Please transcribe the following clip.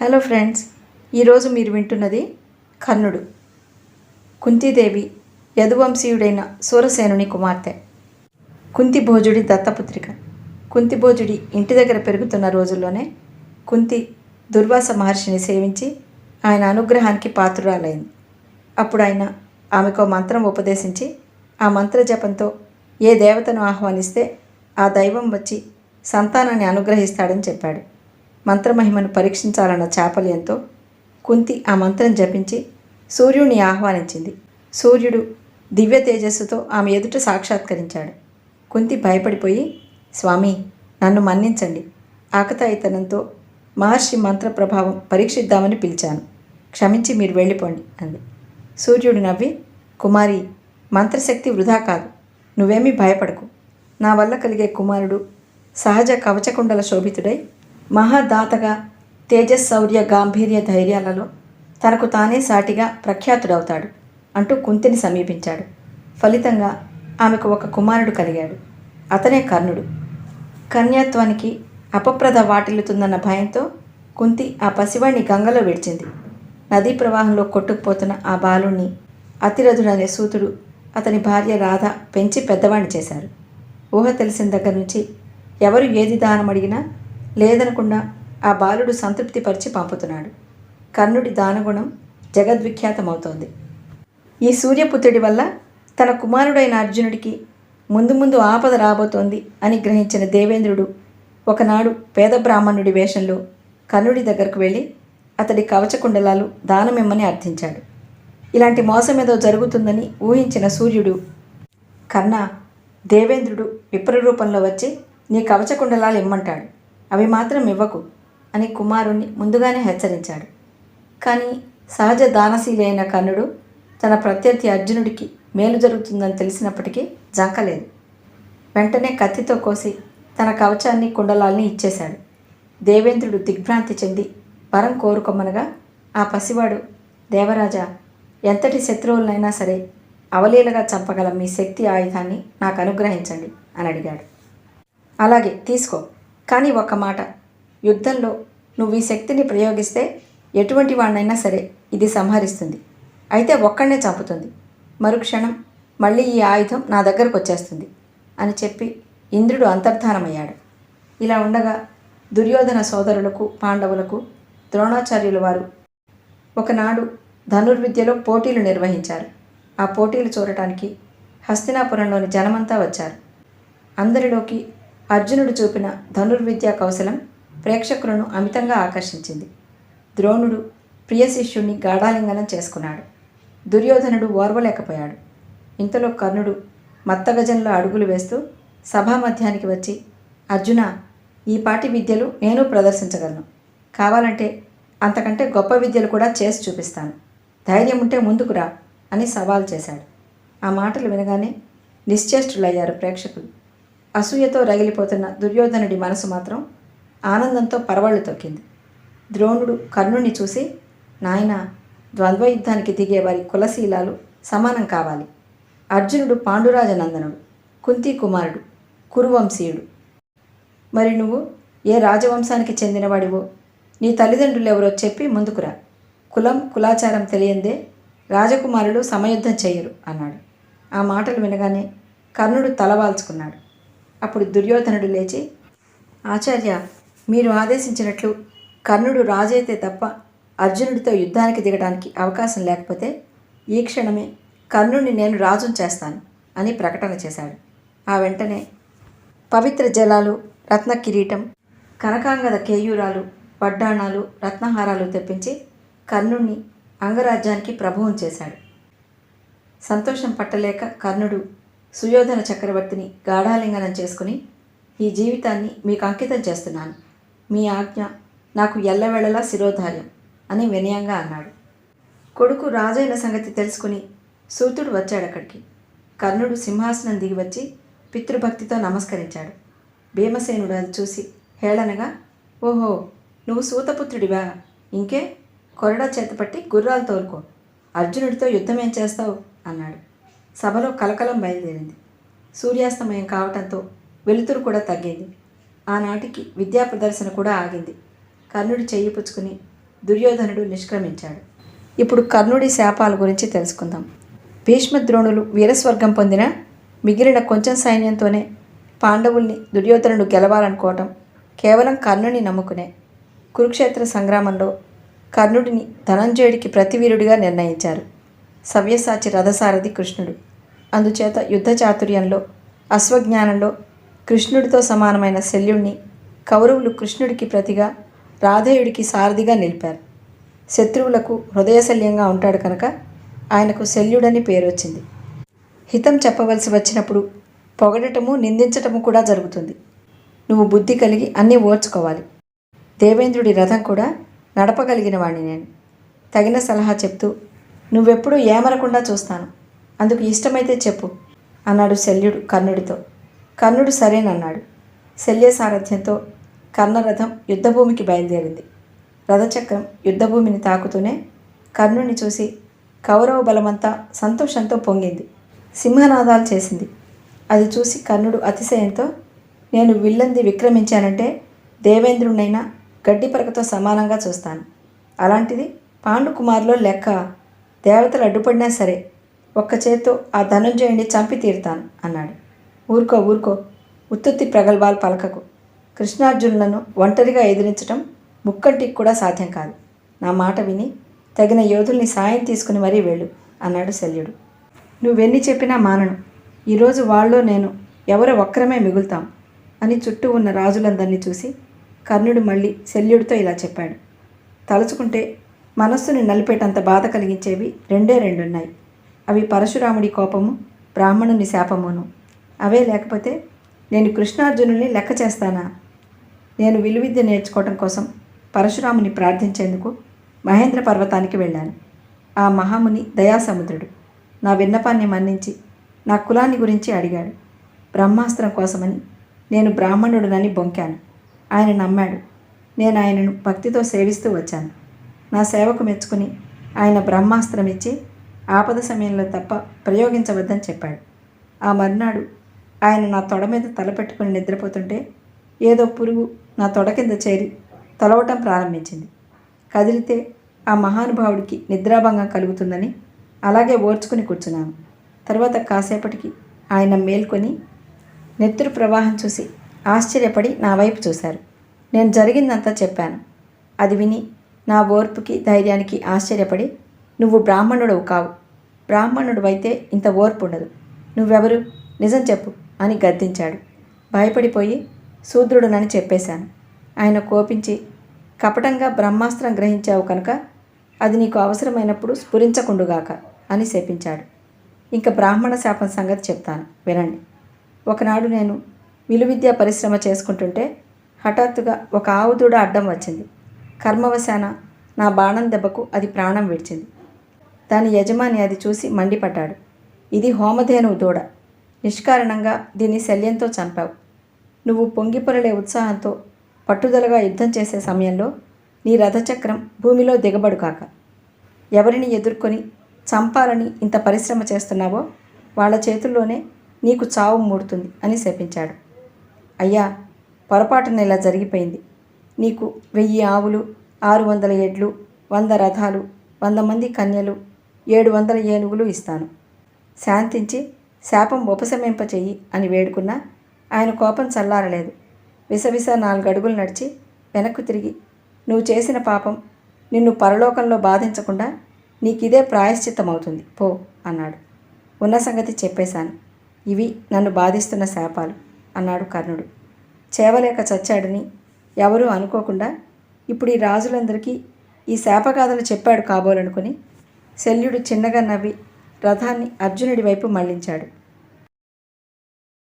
Hello friends ఈరోజు మీరు వింటున్నది కర్ణుడు. కుంతీదేవి యదువంశీయుడైన సూరసేనుని కుమార్తె. కుంతిభోజుడి దత్తపుత్రిక. కుంతిభోజుడి ఇంటి దగ్గర పెరుగుతున్న రోజుల్లోనే కుంతి దుర్వాస మహర్షిని సేవించి ఆయన అనుగ్రహానికి పాత్రురాలైంది. అప్పుడు ఆయన ఆమెకు మంత్రం ఉపదేశించి ఆ మంత్ర జపంతో ఏ దేవతను ఆహ్వానిస్తే ఆ దైవం వచ్చి సంతానాన్ని అనుగ్రహిస్తాడని చెప్పాడు. మంత్రమహిమను పరీక్షించాలన్న చాపల్యంతో కుంతి ఆ మంత్రం జపించి సూర్యుడిని ఆహ్వానించింది. సూర్యుడు దివ్య తేజస్సుతో ఆమె ఎదుట సాక్షాత్కరించాడు. కుంతి భయపడిపోయి స్వామి నన్ను మన్నించండి. ఆకతాయితనంతో మహర్షి మంత్ర ప్రభావం పరీక్షిద్దామని పిలిచాను. క్షమించి మీరు వెళ్ళిపోండి అంది. సూర్యుడు నవ్వి కుమారి మంత్రశక్తి వృధా కాదు. నువ్వేమీ భయపడకు. నా వల్ల కలిగే కుమారుడు సహజ కవచకుండల శోభితుడై మహాదాతగా తేజశౌర్య గాంభీర్య ధైర్యాలలో తనకు తానే సాటిగా ప్రఖ్యాతుడవుతాడు అంటూ కుంతిని సమీపించాడు. ఫలితంగా ఆమెకు ఒక కుమారుడు కలిగాడు. అతనే కర్ణుడు. కన్యాత్వానికి అపప్రద వాటిల్లుతుందన్న భయంతో కుంతి ఆ పసివాణ్ణి గంగలో విడిచింది. నదీ ప్రవాహంలో కొట్టుకుపోతున్న ఆ బాలుణ్ణి అతిరథుడనే సూతుడు అతని భార్య రాధ పెంచి పెద్దవాణ్ణి చేశారు. ఊహ తెలిసిన దగ్గర నుంచి ఎవరు ఏది దానం అడిగినా లేదనకుండా ఆ బాలుడు సంతృప్తిపరిచి పంపుతున్నాడు. కర్ణుడి దానగుణం జగద్విఖ్యాతమవుతోంది. ఈ సూర్యపుత్రుడి వల్ల తన కుమారుడైన అర్జునుడికి ముందు ముందు ఆపద రాబోతోంది అని గ్రహించిన దేవేంద్రుడు ఒకనాడు పేద బ్రాహ్మణుడి వేషంలో కర్ణుడి దగ్గరకు వెళ్ళి అతడి కవచకుండలాలు దానమిమ్మని అర్థించాడు. ఇలాంటి మోసం ఏదో జరుగుతుందని ఊహించిన సూర్యుడు కర్ణ దేవేంద్రుడు విప్రరూపంలో వచ్చి నీ కవచకుండలాలు ఇమ్మంటాడు. అవి మాత్రం ఇవ్వకు అని కుమారుణ్ణి ముందుగానే హెచ్చరించాడు. కానీ సహజ దానశీలైన కర్ణుడు తన ప్రత్యర్థి అర్జునుడికి మేలు జరుగుతుందని తెలిసినప్పటికీ జంకలేదు. వెంటనే కత్తితో కోసి తన కవచాన్ని కుండలాల్ని ఇచ్చేశాడు. దేవేంద్రుడు దిగ్భ్రాంతి చెంది వరం కోరుకొమ్మనగా ఆ పసివాడు దేవరాజా ఎంతటి శత్రువులనైనా సరే అవలీలగా చంపగల మీ శక్తి ఆయుధాన్ని నాకు అనుగ్రహించండి అని అడిగాడు. అలాగే తీసుకో. కానీ ఒక మాట. యుద్ధంలో నువ్వు ఈ శక్తిని ప్రయోగిస్తే ఎటువంటి వాడినైనా సరే ఇది సంహరిస్తుంది. అయితే ఒక్కడనే చంపుతుంది. మరుక్షణం మళ్ళీ ఈ ఆయుధం నా దగ్గరకు వచ్చేస్తుంది అని చెప్పి ఇంద్రుడు అంతర్ధానమయ్యాడు. ఇలా ఉండగా దుర్యోధన సోదరులకు పాండవులకు ద్రోణాచార్యుల వారు ఒకనాడు ధనుర్విద్యలో పోటీలు నిర్వహించారు. ఆ పోటీలు చూడటానికి హస్తినాపురంలోని జనమంతా వచ్చారు. అందరిలోకి అర్జునుడు చూపిన ధనుర్విద్యా కౌశలం ప్రేక్షకులను అమితంగా ఆకర్షించింది. ద్రోణుడు ప్రియ శిష్యుణ్ణి గాఢాలింగనం చేసుకున్నాడు. దుర్యోధనుడు ఓర్వలేకపోయాడు. ఇంతలో కర్ణుడు మత్తగజంలో అడుగులు వేస్తూ సభా మధ్యానికి వచ్చి అర్జున ఈ పాటి విద్యలు నేను ప్రదర్శించగలను. కావాలంటే అంతకంటే గొప్ప విద్యలు కూడా చేసి చూపిస్తాను. ధైర్యం ఉంటే ముందుకు రా అని సవాల్ చేశాడు. ఆ మాటలు వినగానే నిశ్చేష్టులయ్యారు ప్రేక్షకులు. అసూయతో రగిలిపోతున్న దుర్యోధనుడి మనసు మాత్రం ఆనందంతో పరవళ్ళు తొక్కింది. ద్రోణుడు కర్ణుణ్ణి చూసి నాయన ద్వంద్వ యుద్ధానికి దిగే వారి కులశీలాలు సమానం కావాలి. అర్జునుడు పాండురాజనందనుడు కుంతి కుమారుడు కురువంశీయుడు. మరి నువ్వు ఏ రాజవంశానికి చెందినవాడివో? నీ తల్లిదండ్రులు ఎవరో చెప్పి ముందుకురా కులం కులాచారం తెలియందే రాజకుమారులు సమయుద్ధం చేయరు అన్నాడు. ఆ మాటలు వినగానే కర్ణుడు తలవాల్చుకున్నాడు. అప్పుడు దుర్యోధనుడు లేచి ఆచార్య మీరు ఆదేశించినట్లు కర్ణుడు రాజైతే తప్ప అర్జునుడితో యుద్ధానికి దిగడానికి అవకాశం లేకపోతే ఈ క్షణమే కర్ణుడిని నేను రాజును చేస్తాను అని ప్రకటన చేశాడు. ఆ వెంటనే పవిత్ర జలాలు రత్న కిరీటం కనకాంగద కేయూరాలు వడ్డాణాలు రత్నహారాలు తెప్పించి కర్ణుణ్ణి అంగరాజ్యానికి ప్రభువం చేశాడు. సంతోషం పట్టలేక కర్ణుడు సుయోధన చక్రవర్తిని గాఢాలింగనం చేసుకుని ఈ జీవితాన్ని మీకు అంకితం చేస్తున్నాను. మీ ఆజ్ఞ నాకు ఎల్లవేళలా శిరోధార్యం అని వినయంగా అన్నాడు. కొడుకు రాజైన సంగతి తెలుసుకుని సూతుడు వచ్చాడు అక్కడికి. కర్ణుడు సింహాసనం దిగి వచ్చి పితృభక్తితో నమస్కరించాడు. భీమసేనుడు అది చూసి హేళనగా ఓహో నువ్వు సూతపుత్రుడివా? ఇంకే కొరడా చేతపట్టి గుర్రాలు తోలుకో. అర్జునుడితో యుద్ధం ఏం చేస్తావు? అన్నాడు. సభలో కలకలం బయలుదేరింది. సూర్యాస్తమయం కావటంతో వెలుతురు కూడా తగ్గింది. ఆనాటికి విద్యా ప్రదర్శన కూడా ఆగింది. కర్ణుడు చెయ్యి పుచ్చుకుని దుర్యోధనుడు నిష్క్రమించాడు. ఇప్పుడు కర్ణుడి శాపాల గురించి తెలుసుకుందాం. భీష్మద్రోణులు వీరస్వర్గం పొందిన మిగిలిన కొంచెం సైన్యంతోనే పాండవుల్ని దుర్యోధనుడు గెలవాలనుకోవటం కేవలం కర్ణుని నమ్ముకునే కురుక్షేత్ర సంగ్రామంలో కర్ణుడిని ధనంజయుడికి ప్రతివీరుడిగా నిర్ణయించారు. సవ్యసాచి రథసారథి కృష్ణుడు. అందుచేత యుద్ధ చాతుర్యంలో అశ్వజ్ఞానంలో కృష్ణుడితో సమానమైన శల్యుణ్ణి కౌరవులు కృష్ణుడికి ప్రతిగా రాధేయుడికి సారథిగా నిలిపారు. శత్రువులకు హృదయశల్యంగా ఉంటాడు కనుక ఆయనకు శల్యుడని పేరు వచ్చింది హితం చెప్పవలసి వచ్చినప్పుడు పొగడటము నిందించటము కూడా జరుగుతుంది. నువ్వు బుద్ధి కలిగి అన్నీ ఓర్చుకోవాలి. దేవేంద్రుడి రథం కూడా నడపగలిగిన వాణ్ణి నేను. తగిన సలహా చెప్తూ నువ్వెప్పుడూ ఏమనకుండా చూస్తాను. అందుకు ఇష్టమైతే చెప్పు అన్నాడు శల్యుడు కర్ణుడితో. కర్ణుడు సరేనన్నాడు. శల్య సారథ్యంతో కర్ణరథం యుద్ధభూమికి బయలుదేరింది. రథచక్రం యుద్ధభూమిని తాకుతూనే కర్ణుని చూసి కౌరవ బలమంతా సంతోషంతో పొంగింది. సింహనాదాలు చేసింది. అది చూసి కర్ణుడు అతిశయంతో నేను విల్లంది విక్రమించానంటే దేవేంద్రునైనా గడ్డి పరకతో సమానంగా చూస్తాను. అలాంటిది పాండుకుమార్లో లెక్క. దేవతలు అడ్డుపడినా సరే ఒక్క చేత్తో ఆ ధనుంజయుడిని చంపి తీరుతాను అన్నాడు. ఊరుకో ఊరుకో ఉత్తుత్తి ప్రగల్భాలు పలకకు. కృష్ణార్జునులను ఒంటరిగా ఎదిరించటం ముక్కంటికి కూడా సాధ్యం కాదు. నా మాట విని తగిన యోధుల్ని సాయం తీసుకుని మరీ వెళ్ళు అన్నాడు శల్యుడు. నువ్వెన్ని చెప్పినా మానను. ఈరోజు వాళ్ళో నేను ఎవరో ఒక్కరమే మిగులుతాం అని చుట్టూ ఉన్న రాజులందరినీ చూసి కర్ణుడు మళ్ళీ శల్యుడితో ఇలా చెప్పాడు. తలుచుకుంటే మనస్సుని నలిపేటంత బాధ కలిగించేవి రెండే రెండున్నాయి. అవి పరశురాముడి కోపము బ్రాహ్మణుని శాపమును. అవే లేకపోతే నేను కృష్ణార్జునుల్ని లెక్క చేస్తానా? నేను విలువిద్య నేర్చుకోవటం కోసం పరశురాముని ప్రార్థించేందుకు మహేంద్ర పర్వతానికి వెళ్ళాను. ఆ మహాముని దయాసముద్రుడు. నా విన్నపాన్ని మన్నించి నా కులాన్ని గురించి అడిగాడు. బ్రహ్మాస్త్రం కోసమని నేను బ్రాహ్మణుడునని బొంకాను. ఆయన నమ్మాడు. నేను ఆయనను భక్తితో సేవిస్తూ వచ్చాను. నా సేవకు మెచ్చుకుని ఆయన బ్రహ్మాస్త్రం ఇచ్చి ఆపద సమయంలో తప్ప ప్రయోగించవద్దని చెప్పాడు. ఆ మర్నాడు ఆయన నా తొడ మీద తల పెట్టుకుని నిద్రపోతుంటే ఏదో పురుగు నా తొడ కింద చేరి తొలవటం ప్రారంభించింది. కదిలితే ఆ మహానుభావుడికి నిద్రాభంగం కలుగుతుందని అలాగే ఓర్చుకుని కూర్చున్నాను. తర్వాత కాసేపటికి ఆయన మేల్కొని నెత్తురు ప్రవాహం చూసి ఆశ్చర్యపడి నా వైపు చూశారు. నేను జరిగిందంతా చెప్పాను. అది విని నా ఓర్పుకి ధైర్యానికి ఆశ్చర్యపడి నువ్వు బ్రాహ్మణుడవు కావు. బ్రాహ్మణుడు అయితే ఇంత ఓర్పు ఉండదు నువ్వెవరు? నిజం చెప్పు అని గద్దించాడు. భయపడిపోయి శూద్రుడునని చెప్పేశాను. ఆయన కోపించి కపటంగా బ్రహ్మాస్త్రం గ్రహించావు కనుక అది నీకు అవసరమైనప్పుడు స్ఫురించకుండుగాక అని శపించాడు. ఇంకా బ్రాహ్మణ శాపం సంగతి చెప్తాను. వినండి. ఒకనాడు నేను విలువిద్యా పరిశ్రమ చేసుకుంటుంటే హఠాత్తుగా ఒక ఆవు దూడ అడ్డం వచ్చింది. కర్మవశాన నా బాణం దెబ్బకు అది ప్రాణం విడిచింది. దాని యజమాని అది చూసి మండిపడ్డాడు. ఇది హోమధేనువు దూడ. నిష్కారణంగా దీన్ని శల్యంతో చంపావు. నువ్వు పొంగిపొరలే ఉత్సాహంతో పట్టుదలగా యుద్ధం చేసే సమయంలో నీ రథచక్రం భూమిలో దిగబడు కాక. ఎవరిని ఎదుర్కొని చంపాలని ఇంత పరిశ్రమ చేస్తున్నావో వాళ్ళ చేతుల్లోనే నీకు చావు మూడుతుంది అని శపించాడు. అయ్యా పొరపాటున ఇలా జరిగిపోయింది. నీకు వెయ్యి ఆవులు ఆరు వందల ఎడ్లు వంద రథాలు వంద మంది కన్యలు ఏడు వందల ఏనుగులు ఇస్తాను. శాంతించి శాపం ఉపశమింపచెయ్యి అని వేడుకున్నా ఆయన కోపం చల్లారలేదు. విసవిస నాలుగు అడుగులు నడిచి వెనక్కు తిరిగి నువ్వు చేసిన పాపం నిన్ను పరలోకంలో బాధించకుండా నీకిదే ప్రాయశ్చిత్తమవుతుంది. పో అన్నాడు. ఉన్న సంగతి చెప్పేశాను. ఇవి నన్ను బాధిస్తున్న శాపాలు అన్నాడు కర్ణుడు. చేవలేక చచ్చాడని ఎవరూ అనుకోకుండా ఇప్పుడు ఈ రాజులందరికీ ఈ శాపగాథలు చెప్పాడు కాబోలనుకుని శల్యుడు చిన్నగా నవ్వి రథాన్ని అర్జునుడి వైపు మళ్ళించాడు.